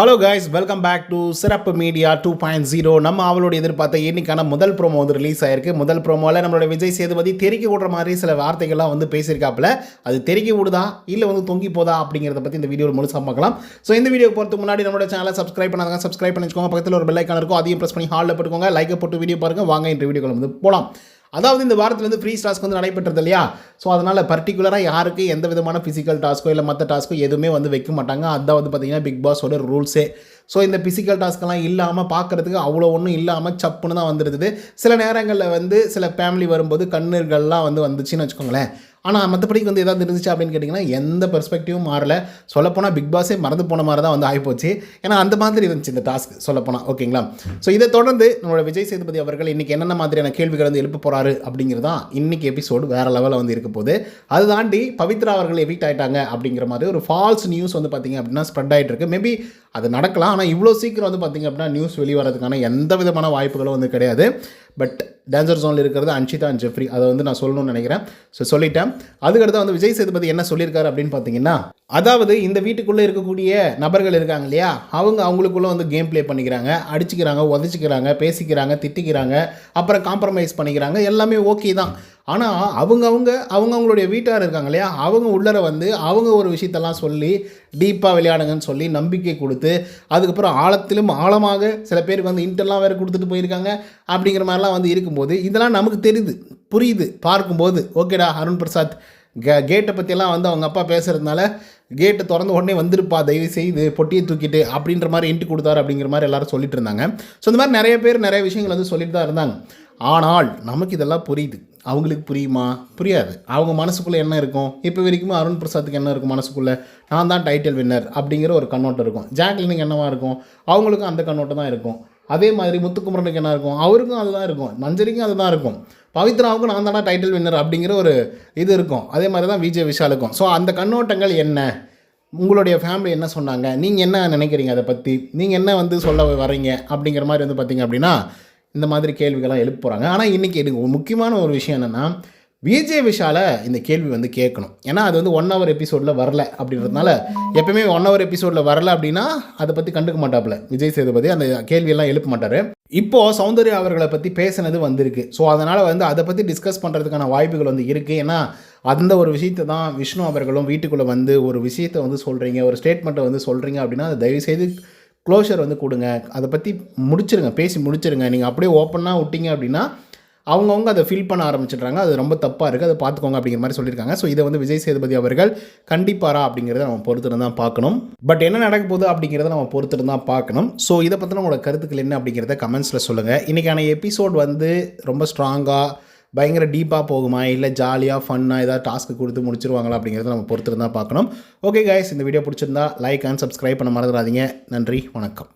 Hello guys welcome back to Sirappu media two point zero நம்ம அவளோட எதிர்பார்த்த இன்னைக்கான முதல் ப்ரோமோ வந்து ரிலீஸ் ஆயிருக்கு. முதல் ப்ரோமோவில் நம்மளோட விஜய் சேதுபதி தெறிக்க விடுற மாதிரி சில வார்த்தைகள்லாம் வந்து பேசியிருக்காப்புல. அது தெருக்கி விடுதா இல்லை வந்து தொங்கி போதா? அப்படிங்கிறத பற்றி இந்த வீடியோ முழுசாக பார்க்கலாம். ஸோ இந்த வீடியோ போகிறதுக்கு முன்னாடி நம்மளோட சேனலை சப்ஸ்கிரைப் பண்ணாங்க சப்ஸ்கிரைப் பண்ணி வச்சுக்கோங்க. பக்கத்தில் ஒரு பெல் ஐக்கான் இருக்கும். அதையும் ப்ரெஸ் பண்ணி ஹாலில் போட்டுக்கோங்க. லைக்கை போட்டு வீடியோ பாருங்க. வாங்க இந்த வீடியோக்குள்ள வந்து போகலாம் அதாவது இந்த வாரத்தில் வந்து ஃப்ரீ டாஸ்க் வந்து நடைபெற்றது இல்லையா? ஸோ அதனால் பர்டிகுலராக யாருக்கு எந்த விதமான ஃபிசிக்கல் டாஸ்க்கோ இல்லை மற்ற டாஸ்க்கோ எதுவுமே வந்து வைக்க மாட்டாங்க. அதான் வந்து பார்த்தீங்கன்னா பிக் பாஸோட ரூல்ஸே ஸோ இந்த ஃபிசிக்கல் டாஸ்க்கெல்லாம் இல்லாமல் பார்க்குறதுக்கு அவ்வளோ ஒன்றும் இல்லாமல் சப்புன்னு தான் வந்துருது சில நேரங்களில் வந்து சில ஃபேமிலி வரும்போது கண்ணீர்கள்லாம் வந்து வந்துச்சுன்னு வச்சுக்கோங்களேன். ஆனால் மற்றபடிக்கு வந்து எதாவது இருந்துச்சு அப்படின்னு கேட்டிங்கன்னா எந்த பெர்ஸ்பெக்டிவும் மாறல. சொல்லப்போனால் பிக் பாஸே மறந்து போன மாதிரி தான் வந்து ஆகிப்போச்சு ஏன்னா அந்த மாதிரி இருந்துச்சு இந்த டாஸ்க் சொல்லப்போனால் ஓகேங்களா? ஸோ இதை தொடர்ந்து நம்மளோட விஜய் சேதுபதி அவர்கள் இன்றைக்கி என்னென்ன மாதிரியான கேள்விகள் வந்து எழுப்ப போகிறாரு அப்படிங்கிறது தான் இன்றைக்கி எபிசோடு வேறு லெவலில் வந்து இருக்க போகுது. அது தாண்டி பவித்ரா அவர்கள் எவிக்ட் ஆகிட்டாங்க அப்படிங்கிற மாதிரி ஒரு ஃபால்ஸ் நியூஸ் வந்து பார்த்திங்க அப்படின்னா ஸ்ப்ரெட் ஆகிட்டு இருக்கு. மேபி அது நடக்கலாம் ஆனால் இவ்வளோ சீக்கிரம் வந்து பார்த்திங்க அப்படின்னா நியூஸ் வெளிவரதுக்கான எந்த விதமான வாய்ப்புகளும் வந்து கிடையாது. பட் டேஞ்சர் ஜோனில் இருக்கிறது அன்ஷிதா அண்ட் ஜெஃப்ரி அதை வந்து நான் சொல்லணும்னு நினைக்கிறேன். ஸோ சொல்லிட்டேன். அதுக்கடுத்து வந்து விஜய் சேதுபதி என்ன சொல்லியிருக்காரு அப்படின்னு பார்த்தீங்கன்னா அதாவது இந்த வீட்டுக்குள்ளே இருக்கக்கூடிய நபர்கள் இருக்காங்க இல்லையா? அவங்க அவங்களுக்குள்ளே வந்து கேம் ப்ளே பண்ணிக்கிறாங்க அடிச்சுக்கிறாங்க உதச்சிக்கிறாங்க பேசிக்கிறாங்க திட்டிக்கிறாங்க அப்புறம் காம்ப்ரமைஸ் பண்ணிக்கிறாங்க. எல்லாமே ஓகே தான். ஆனால் அவங்கவுங்க அவங்கவுங்களுடைய வீட்டார் இருக்காங்க இல்லையா? அவங்க உள்ளர வந்து அவங்க ஒரு விஷயத்தெல்லாம் சொல்லி டீப்பாக விளையாடுங்கன்னு சொல்லி நம்பிக்கை கொடுத்து அதுக்கப்புறம் ஆழத்திலும் ஆழமாக சில பேருக்கு வந்து இன்டர்லாம் வேறு கொடுத்துட்டு போயிருக்காங்க அப்படிங்கிற மாதிரிலாம் வந்து இருக்கும்போது இதெல்லாம் நமக்கு தெரியுது புரியுது பார்க்கும்போது. ஓகேடா அருண் பிரசாத் கே கேட்டை பற்றியெல்லாம் வந்து அவங்க அப்பா பேசுகிறதுனால கேட்டை திறந்த உடனே வந்துருப்பா தயவு செய்து பொட்டியை தூக்கிட்டு அப்படின்ற மாதிரி இன்ட்டு கொடுத்தாரு அப்படிங்கிற மாதிரி எல்லாரும் சொல்லிட்டு இருந்தாங்க. ஸோ இந்த மாதிரி நிறைய பேர் நிறைய விஷயங்கள் வந்து சொல்லிட்டு தான் இருந்தாங்க. ஆனால் நமக்கு இதெல்லாம் புரியுது. அவங்களுக்கு புரியுமா? புரியாது. அவங்க மனசுக்குள்ளே என்ன இருக்கும்? இப்போ வரைக்கும் அருண் பிரசாத்துக்கு என்ன இருக்கும் மனசுக்குள்ளே? நான் தான் டைட்டில் வின்னர் அப்படிங்கிற ஒரு கண்ணோட்டம் இருக்கும். ஜாக்லினுக்கு என்னவா இருக்கும்? அவங்களுக்கும் அந்த கண்ணோட்டம் தான் இருக்கும். அதே மாதிரி முத்துக்குமரனுக்கு என்ன இருக்கும்? அவருக்கும் அதுதான் இருக்கும். மஞ்சரிக்கும் அதுதான் இருக்கும். பவித்ராவுக்கும் நான் தானே டைட்டில் வின்னர் அப்படிங்கிற ஒரு இது இருக்கும். அதே மாதிரி தான் விஜய் விஷாலுக்கும். ஸோ அந்த கண்ணோட்டங்கள் என்ன? உங்களுடைய ஃபேமிலி என்ன சொன்னாங்க? நீங்கள் என்ன நினைக்கிறீங்க அதை பற்றி நீங்கள் என்ன வந்து சொல்ல வரீங்க அப்படிங்கிற மாதிரி வந்து பார்த்தீங்க அப்படின்னா இந்த மாதிரி கேள்விகள்லாம் எழுப்ப போகிறாங்க ஆனால் இன்றைக்கி எனக்கு முக்கியமான ஒரு விஷயம் என்னென்னா விஜய் விஷால இந்த கேள்வி வந்து கேட்கணும். ஏன்னா அது வந்து ஒன் ஹவர் எபிசோடில் வரல அப்படின்றதுனால எப்பயுமே ஒன் ஹவர் எபிசோடில் வரல அப்படின்னா அதை பற்றி கண்டுக்க மாட்டாப்புல. விஜய் சேதுபதி அந்த கேள்வியெல்லாம் எழுப்ப மாட்டார். இப்போது சௌந்தர்யா அவர்களை பற்றி பேசினது வந்திருக்கு. ஸோ அதனால் வந்து அதை பற்றி டிஸ்கஸ் பண்ணுறதுக்கான வாய்ப்புகள் வந்து இருக்குது ஏன்னா அந்த ஒரு விஷயத்தை தான் விஷ்ணு அவர்களும் வீட்டுக்குள்ளே வந்து ஒரு விஷயத்தை வந்து சொல்கிறீங்க ஒரு ஸ்டேட்மெண்ட்டை வந்து சொல்கிறீங்க அப்படின்னா அதை தயவுசெய்து க்ளோஷர் வந்து கொடுங்க. அதை பற்றி முடிச்சிருங்க. பேசி முடிச்சிருங்க. நீங்கள் அப்படியே ஓப்பனாக விட்டீங்க அப்படின்னா அவங்கவுங்க அதை ஃபில் பண்ண ஆரம்பிச்சிடுறாங்க. அது ரொம்ப தப்பாக இருக்குது அதை பார்த்துக்கோங்க அப்படிங்கிற மாதிரி சொல்லியிருக்காங்க. ஸோ இதை வந்து விஜய் சேதுபதி அவர்கள் கண்டிப்பாரா அப்படிங்கிறத நம்ம பொறுத்திருந்து தான் பார்க்கணும். பட் என்ன நடக்க போகுது அப்படிங்கிறத நம்ம பொறுத்திருந்து தான் பார்க்கணும். ஸோ இதை பற்றின உங்களோட கருத்துக்கள் என்ன அப்படிங்கிறத கமெண்ட்ஸில் சொல்லுங்கள் இன்றைக்கான எபிசோட் வந்து ரொம்ப ஸ்ட்ராங்காக பயங்கர டீப்பாக போகுமா? இல்லை ஜாலியாக ஃபன்னாக ஏதாவது டாஸ்க்கு கொடுத்து முடிச்சிருவாங்களா அப்படிங்கிறத நம்ம பொறுத்திருந்தால் பார்க்கணும். ஓகே கைஸ் இந்த வீடியோ பிடிச்சிருந்தா லைக் அண்ட் சப்ஸ்கிரைப் பண்ண மறந்துடாதீங்க. நன்றி வணக்கம்.